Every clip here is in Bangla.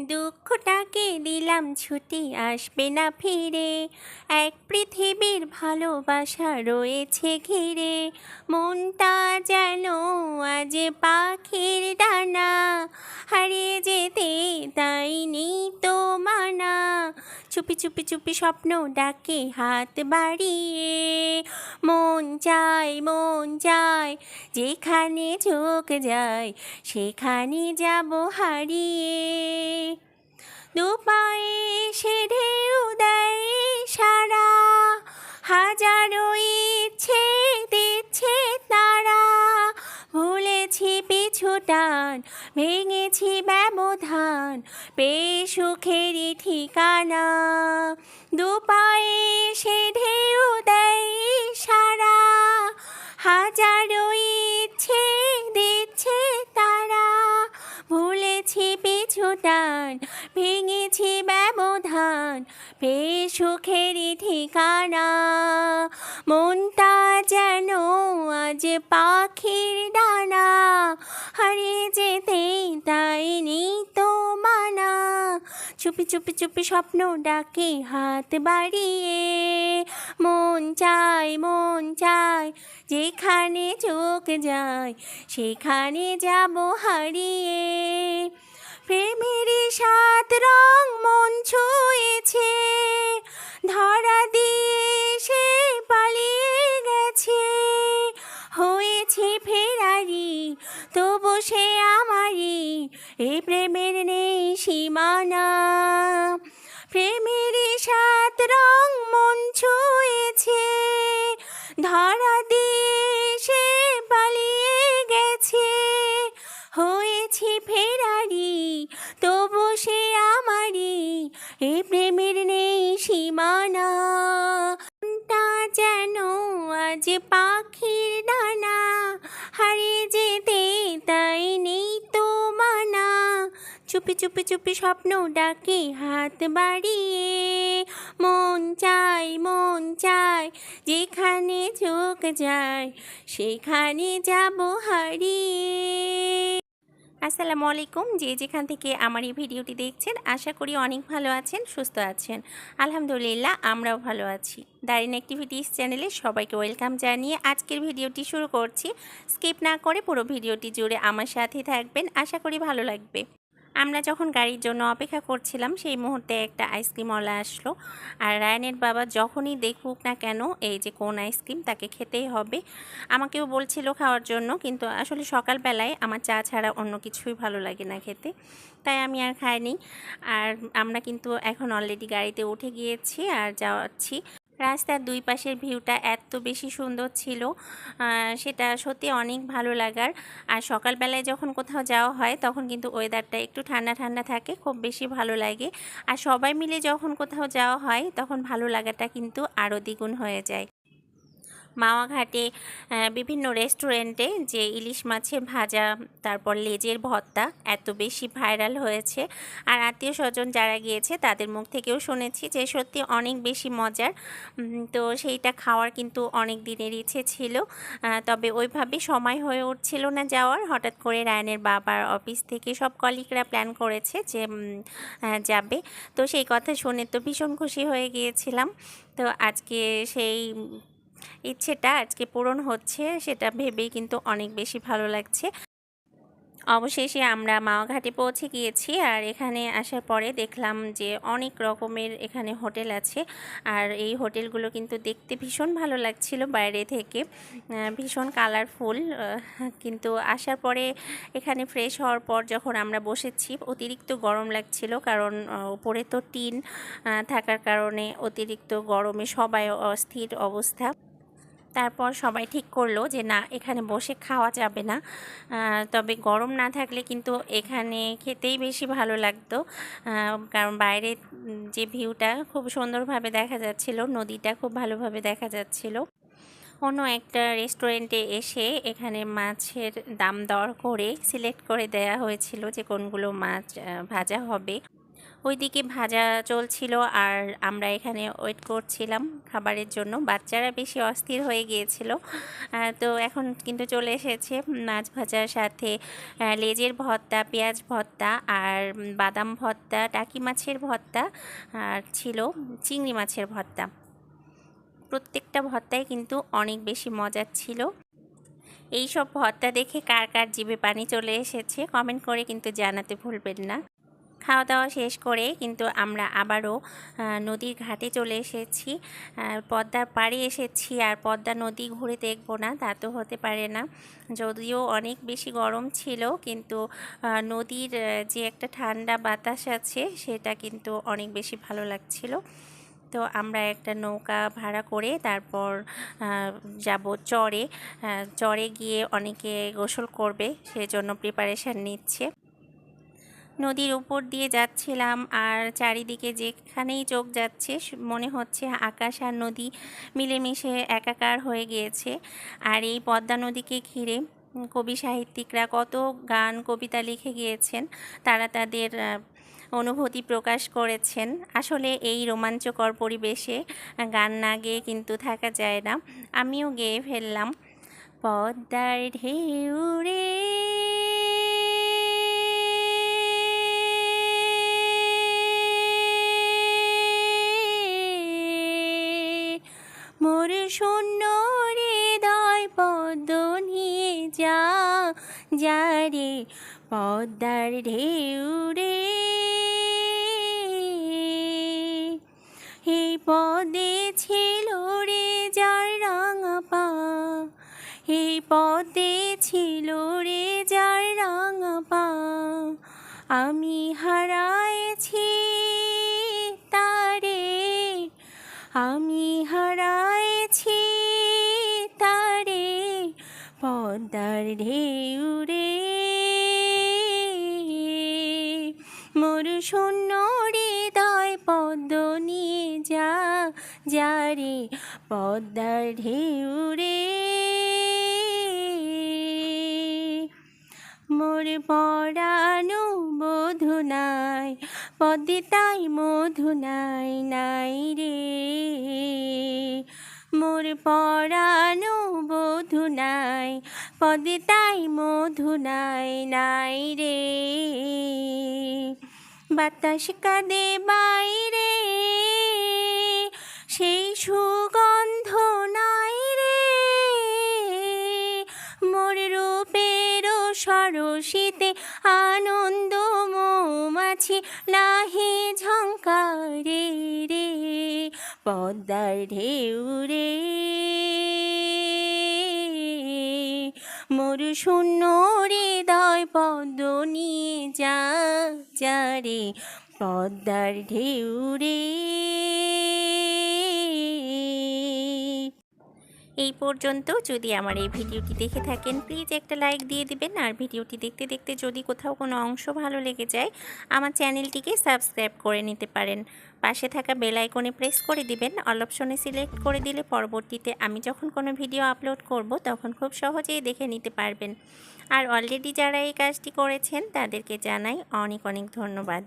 দুঃখটাকে দিলাম ছুটি আসবে না ফিরে। এক পৃথিবীর ভালোবাসা রয়েছে ঘিরে। মনটা যেন আজ পাখির ডানা। হারিয়ে যেতে তাই নেই তো মানা। চুপি চুপি চুপি স্বপ্ন ডাকে হাত বাড়িয়ে। মন চায় মন চায়, যেখানে চোখ যায়, সেখানে যাব হারিয়ে। দুপায়ে সে ঢেউ দেয় সারা। হাজারো ইচ্ছে দিচ্ছে তারা। ভুলেছি পিছু টান, ভেঙেছি ব্যবধান, পেয়ে সুখেরই ঠিকানা। দুপায়ে সে ঢেউ দেয় সারা। হাজারো ইচ্ছে দিচ্ছে তারা। ভুলেছি পিছু টান ভেঙেছি ব্যবধান পেয়ে সুখেরই ঠিকানা। মনটা যেন আজ পাখির ডানা। হারিয়ে যেতে তাই নেই তো মানা। চুপি চুপি চুপি স্বপ্ন ডাকে হাত বাড়িয়ে। মন চায় মন চায়, যেখানে চোখ যায়, সেখানে যাব হারিয়ে। প্রেমের সাত রং মন ছুঁয়েছে। ধরা দিয়ে সে চুপি চুপি চুপি স্বপ্ন ডাকে, হাত বাড়িয়ে। মন চাই মন চাই যেখানে চোখ যায়, সেখানে যাব হারিয়ে। আসসালামু আলাইকুম যে যেখান থেকে আমার এই ভিডিওটি দেখছেন, আশা করি অনেক ভালো আছেন, সুস্থ আছেন। আলহামদুলিল্লাহ, আমরাও ভালো আছি। দারিন অ্যাক্টিভিটিস চ্যানেলে সবাইকে ওয়েলকাম জানিয়ে আজকের ভিডিওটি শুরু করছি। স্কিপ না করে পুরো ভিডিওটি জুড়ে আমার সাথে থাকবেন, আশা করি ভালো লাগবে। আমরা যখন গাড়ির জন্য অপেক্ষা করছিলাম, সেই মুহূর্তে একটা আইসক্রিমওয়ালা আসলো। আর রায়ানের বাবা যখনই দেখুক না কেন, এই যে কোন আইসক্রিম, তাকে খেতেই হবে। আমাকেও বলছিল খাওয়ার জন্য, কিন্তু আসলে সকালবেলায় আমার চা ছাড়া অন্য কিছুই ভালো লাগে না খেতে। তাই আমি আর খাইনি। আর আমরা কিন্তু এখন অলরেডি গাড়িতে উঠে গিয়েছি আর যাচ্ছি। রাস্তার দুই পাশের ভিউটা এত বেশি সুন্দর ছিল সেটা সত্যি অনেক ভালো লাগার। আর সকালবেলায় যখন কোথাও যাওয়া হয়, তখন কিন্তু ওয়েদারটা একটু ঠান্ডা ঠান্ডা থাকে, খুব বেশি ভালো লাগে। আর সবাই মিলে যখন কোথাও যাওয়া হয়, তখন ভালো লাগাটা কিন্তু আরও দ্বিগুণ হয়ে যায়। মাওয়া ঘাটে আহ, বিভিন্ন রেস্টুরেন্টে যে ইলিশ মাছের ভাজা তারপর লেজের ভর্তা এত বেশি ভাইরাল হয়েছে। আর আত্মীয় স্বজন যারা গিয়েছে তাদের মুখ থেকেও শুনেছি যে সত্যি অনেক বেশি মজার। তো সেইটা খাওয়ার কিন্তু অনেক দিনের ইচ্ছে ছিল। তবে ওইভাবে সময় হয়ে উঠছিল না যাওয়ার। হঠাৎ করে রায়নের বাবার অফিস থেকে সব কলিগরা প্ল্যান করেছে যে যাবে। তো সেই কথা শুনে তো ভীষণ খুশি হয়ে গিয়েছিলাম। তো আজকে সেই ইচ্ছেটা আজকে পূরণ হচ্ছে, সেটা ভেবেই কিন্তু অনেক বেশি ভালো লাগছে। অবশেষে আমরা মাওয়াঘাটে পৌঁছে গিয়েছি আর এখানে আসার পরে দেখলাম যে অনেক রকমের এখানে হোটেল আছে। আর এই হোটেলগুলো কিন্তু দেখতে ভীষণ ভালো লাগছিল বাইরে থেকে। ভীষণ কালারফুল। কিন্তু আসার পরে এখানে ফ্রেশ হওয়ার পর যখন আমরা বসেছি, অতিরিক্ত গরম লাগছিল কারণ উপরে তো টিন থাকার কারণে অতিরিক্ত গরমে সবাই অস্থির অবস্থা। তারপর সবাই ঠিক করল যে, না, এখানে বসে খাওয়া যাবে না। তবে গরম না থাকলে কিন্তু এখানে খেতেই বেশি ভালো লাগতো। কারণ বাইরে যে ভিউটা খুব সুন্দরভাবে দেখা যাচ্ছিল, নদীটা খুব ভালোভাবে দেখা যাচ্ছিল। অন্য একটা রেস্টুরেন্টে এসে এখানে মাছের দাম দর করে সিলেক্ট করে দেয়া হয়েছিল যে, কোনগুলো মাছ ভাজা হবে। ওইদিকে ভাজা চলছিল আর আমরা এখানে ওয়েট করছিলাম খাবারের জন্য। বাচ্চারা বেশি অস্থির হয়ে গিয়েছিল। তো এখন কিন্তু চলে এসেছে মাছ ভাজার সাথে। লেজের ভর্তা, পেঁয়াজ ভর্তা আর বাদাম ভর্তা, টাকি মাছের ভর্তা আর ছিল চিংড়ি মাছের ভর্তা। প্রত্যেকটা ভর্তাই কিন্তু অনেক বেশি মজার ছিল। এই সব ভর্তা দেখে কার কার জিভে পানি চলে এসেছে কমেন্ট করে কিন্তু জানাতে ভুলবেন না। খাওয়া দাওয়া শেষ করে কিন্তু আমরা আবারও নদীর ঘাটে চলে এসেছি। পদ্মার পাড়ে এসেছি আর পদ্মা নদী ঘুরে দেখব না, তা তো হতে পারে না। যদিও অনেক বেশি গরম ছিল, কিন্তু নদীর যে একটা ঠান্ডা বাতাস আছে, সেটা কিন্তু অনেক বেশি ভালো লাগছিল। তো আমরা একটা নৌকা ভাড়া করে তারপর যাব চরে। চরে গিয়ে অনেকে গোসল করবে, সেজন্য প্রিপারেশান নিচ্ছে। নদীর উপর দিয়ে যাচ্ছিলাম আর চারিদিকে যেখানেই চোখ যাচ্ছে মনে হচ্ছে আকাশ আর নদী মিলেমিশে একাকার হয়ে গিয়েছে। আর এই পদ্মা নদীকে ঘিরে কবি সাহিত্যিকরা কত গান, কবিতা লিখে গিয়েছেন, তারা তাদের অনুভূতি প্রকাশ করেছেন। আসলে এই রোমাঞ্চকর পরিবেশে গান না গেয়ে কিন্তু থাকা যায় না। আমিও গেয়ে ফেললাম। পদ্মার ঢেউ রে মোর শূন্য হৃদয় পদ্ম নিয়ে যা যা রে পদ্মার ঢেউ রে। এই পদে ছিল রে যার রাঙা পা এই পদে ছিল রে যার রাঙা পা, আমি হারাইছি তারে, আমি হারাইছি পদ্মার ঢেউ মোর শূন্য হৃদয় পদ্ম নিয়ে যা যা রে পদ্মার মোর পরানো বধু নাই পদে তাই মধু নাই নাই রে। মোর পরানো বধু নাই, পদে তাই মধু নাই নাই রে। বাতাস কাঁদে বাইরে, সেই সুগন্ধ নাই রে। মোর রূপের সরসিতে আনন্দ মৌমাছি, নাহি ঝঙ্কারে। রে পদ্মার ঢেউ রে মোর শূন্য হৃদয় পদ্ম নিয়ে যা যা রে পদ্মার ঢেউ রে এই পর্যন্ত। যদি আমার এই ভিডিওটি দেখে থাকেন প্লিজ একটা লাইক দিয়ে দিবেন। আর ভিডিওটি দেখতে দেখতে যদি কোথাও কোনো অংশ ভালো লেগে যায়, আমার চ্যানেলটিকে সাবস্ক্রাইব করে নিতে পারেন। পাশে থাকা বেল আইকনে প্রেস করে দিবেন। অল অপশনে সিলেক্ট করে দিলে পরবর্তীতে আমি যখন কোনো ভিডিও আপলোড করব, তখন খুব সহজেই দেখে নিতে পারবেন। আর অলরেডি যারা এই কাজটি করেছেন, তাদেরকে জানাই অনেক অনেক ধন্যবাদ।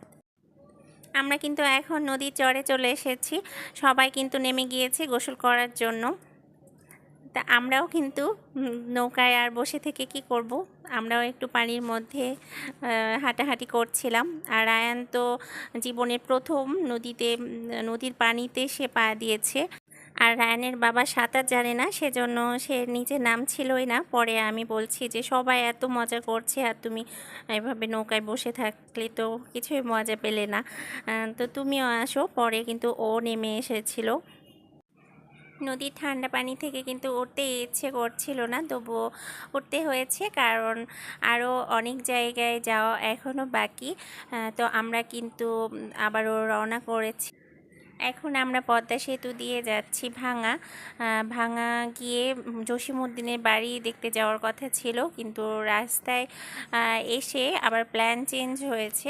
আমরা কিন্তু এখন নদীর চরে চলে এসেছি। সবাই কিন্তু নেমে গিয়েছে গোসল করার জন্য। তা আমরাও কিন্তু নৌকায় আর বসে থেকে কি করব? আমরাও একটু পানির মধ্যে হাঁটাহাঁটি করছিলাম। আর আয়ান তো জীবনের প্রথম নদীতে নদীর পানিতে সে পা দিয়েছে। আর রায়ানের বাবা সাঁতার জানে না, সেজন্য সে নিচে নামছিলই না। পরে আমি বলছি যে, সবাই এত মজা করছে আর তুমি এভাবে নৌকায় বসে থাকলে তো কিছুই মজা পেলে না। তো তুমিও আসো। পরে কিন্তু ও নেমে এসেছিল। নদীর ঠান্ডা পানি থেকে কিন্তু উঠতে ইচ্ছে করছিল না তবুও উঠতে হয়েছে কারণ আরও অনেক জায়গায় যাওয়া এখনও বাকি। তো আমরা কিন্তু আবারও রওনা করেছি। এখন আমরা পদ্মা সেতু দিয়ে যাচ্ছি ভাঙা। ভাঙা গিয়ে উম, জসিমউদ্দিনের বাড়ি দেখতে যাওয়ার কথা ছিল কিন্তু রাস্তায় এসে আবার প্ল্যান চেঞ্জ হয়েছে।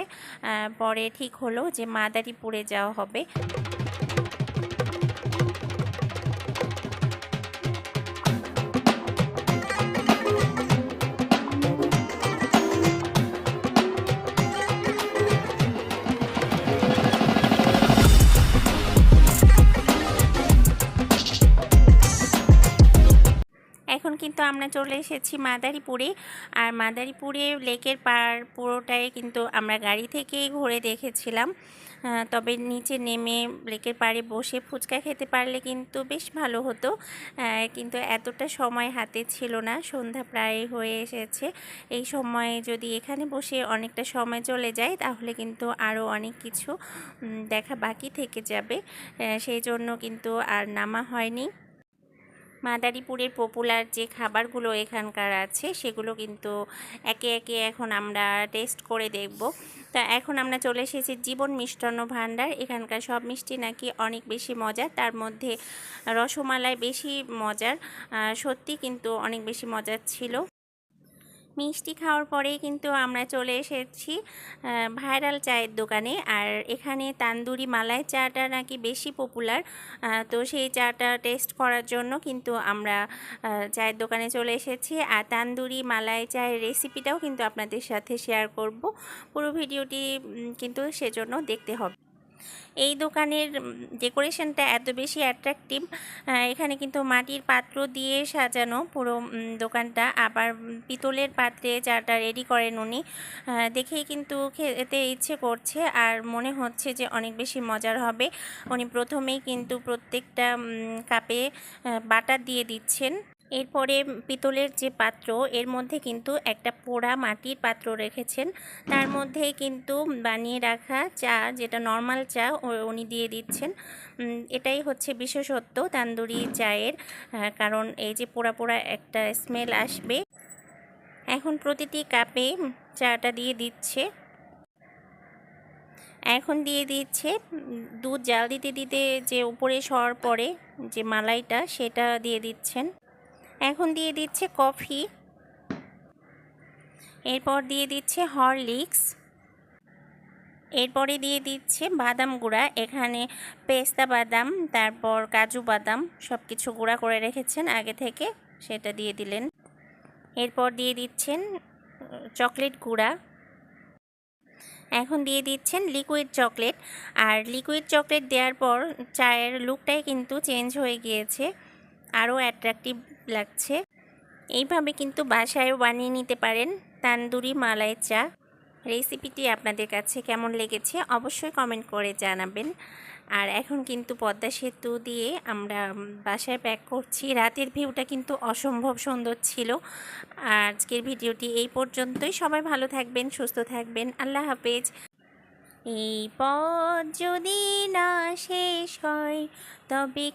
পরে ঠিক হলো যে মাদারীপুরে যাওয়া হবে। আমরা চলে এসেছি মাদারীপুরে। আর মাদারীপুরে লেকের পাড় পুরোটাই কিন্তু আমরা গাড়ি থেকেই ঘুরে দেখেছিলাম। তবে নিচে নেমে লেকের পাড়ে বসে ফুচকা খেতে পারলে কিন্তু বেশ ভালো হতো। কিন্তু এতটা সময় হাতে ছিল না, সন্ধ্যা প্রায় হয়ে এসেছে। এই সময়ে যদি এখানে বসে অনেকটা সময় চলে যায়, তাহলে কিন্তু আরও অনেক কিছু দেখা বাকি থেকে যাবে। সেই জন্য কিন্তু আর নামা হয়নি। মাদারীপুরের পপুলার যে খাবারগুলো এখানকার আছে, সেগুলো কিন্তু একে একে এখন আমরা টেস্ট করে দেখব। তা এখন আমরা চলে এসেছি জীবন মিষ্টান্ন ভাণ্ডার। এখানকার সব মিষ্টি নাকি অনেক বেশি মজার, তার মধ্যে রসমালাই বেশি মজার। সত্যি কিন্তু অনেক বেশি মজার ছিল। মিষ্টি খাওয়ার পরেই কিন্তু আমরা চলে এসেছি ভাইরাল চায়ের দোকানে। আর এখানে তান্দুরি মালাই চাটা নাকি বেশি পপুলার তো সেই চাটা টেস্ট করার জন্য কিন্তু আমরা চায়ের দোকানে চলে এসেছি। আর তান্দুরি মালাই চায়ের রেসিপিটাও কিন্তু আপনাদের সাথে শেয়ার করব। পুরো ভিডিওটি কিন্তু সেজন্য দেখতে হবে। এই দোকানের ডেকোরেশনটা এত বেশি অ্যাট্রাকটিভ এখানে কিন্তু মাটির পাত্র দিয়ে সাজানো পুরো দোকানটা। আবার পিতলের পাত্রে চাটা রেডি করেন উনি দেখেই কিন্তু খেতে ইচ্ছে করছে আর মনে হচ্ছে যে অনেক বেশি মজার হবে। উনি প্রথমেই কিন্তু প্রত্যেকটা কাপে বাটার দিয়ে দিচ্ছেন। এরপরে পিতলের যে পাত্র, এর মধ্যে কিন্তু একটা পোড়া মাটির পাত্র রেখেছেন। তার মধ্যেই কিন্তু বানিয়ে রাখা চা, যেটা নর্মাল চা উনি দিয়ে দিচ্ছেন। এটাই হচ্ছে বিশেষত্ব তান্দুরি চায়ের কারণ এই যে পোড়া পোড়া একটা স্মেল আসবে। এখন প্রতিটি কাপে চাটা দিয়ে দিচ্ছে। এখন দিয়ে দিচ্ছে, দুধ জাল দিতে দিতে যে উপরে সর পড়ে যে মালাইটা, সেটা দিয়ে দিচ্ছেন। এখন দিয়ে দিচ্ছে কফি। এরপর দিয়ে দিচ্ছে হরলিক্স। এরপরে দিয়ে দিচ্ছে বাদাম গুঁড়া, এখানে পেস্তা বাদাম, তারপর কাজু বাদাম সব কিছু গুঁড়া করে রেখেছেন আগে থেকে, সেটা দিয়ে দিলেন। এরপর দিয়ে দিচ্ছেন চকলেট গুঁড়া। এখন দিয়ে দিচ্ছেন লিকুইড চকলেট, আর লিকুইড চকলেট দেওয়ার পর চায়ের লুকটাই কিন্তু চেঞ্জ হয়ে গিয়েছে। আরও অ্যাট্রাকটিভ লাগছে। এইভাবে কিন্তু বাসায়ও বানিয়ে নিতে পারেন তান্দুরি মালাই চা। রেসিপিটি আপনাদের কাছে কেমন লেগেছে অবশ্যই কমেন্ট করে জানাবেন। আর এখন কিন্তু পদ্মা সেতু দিয়ে আমরা বাসায় ব্যাক করছি। রাতের ভিউটা কিন্তু অসম্ভব সুন্দর ছিল। আজকের ভিডিওটি এই পর্যন্তই। সবাই ভালো থাকবেন, সুস্থ থাকবেন। আল্লাহ হাফেজ। এই পথ যদি না শেষ হয়, তবে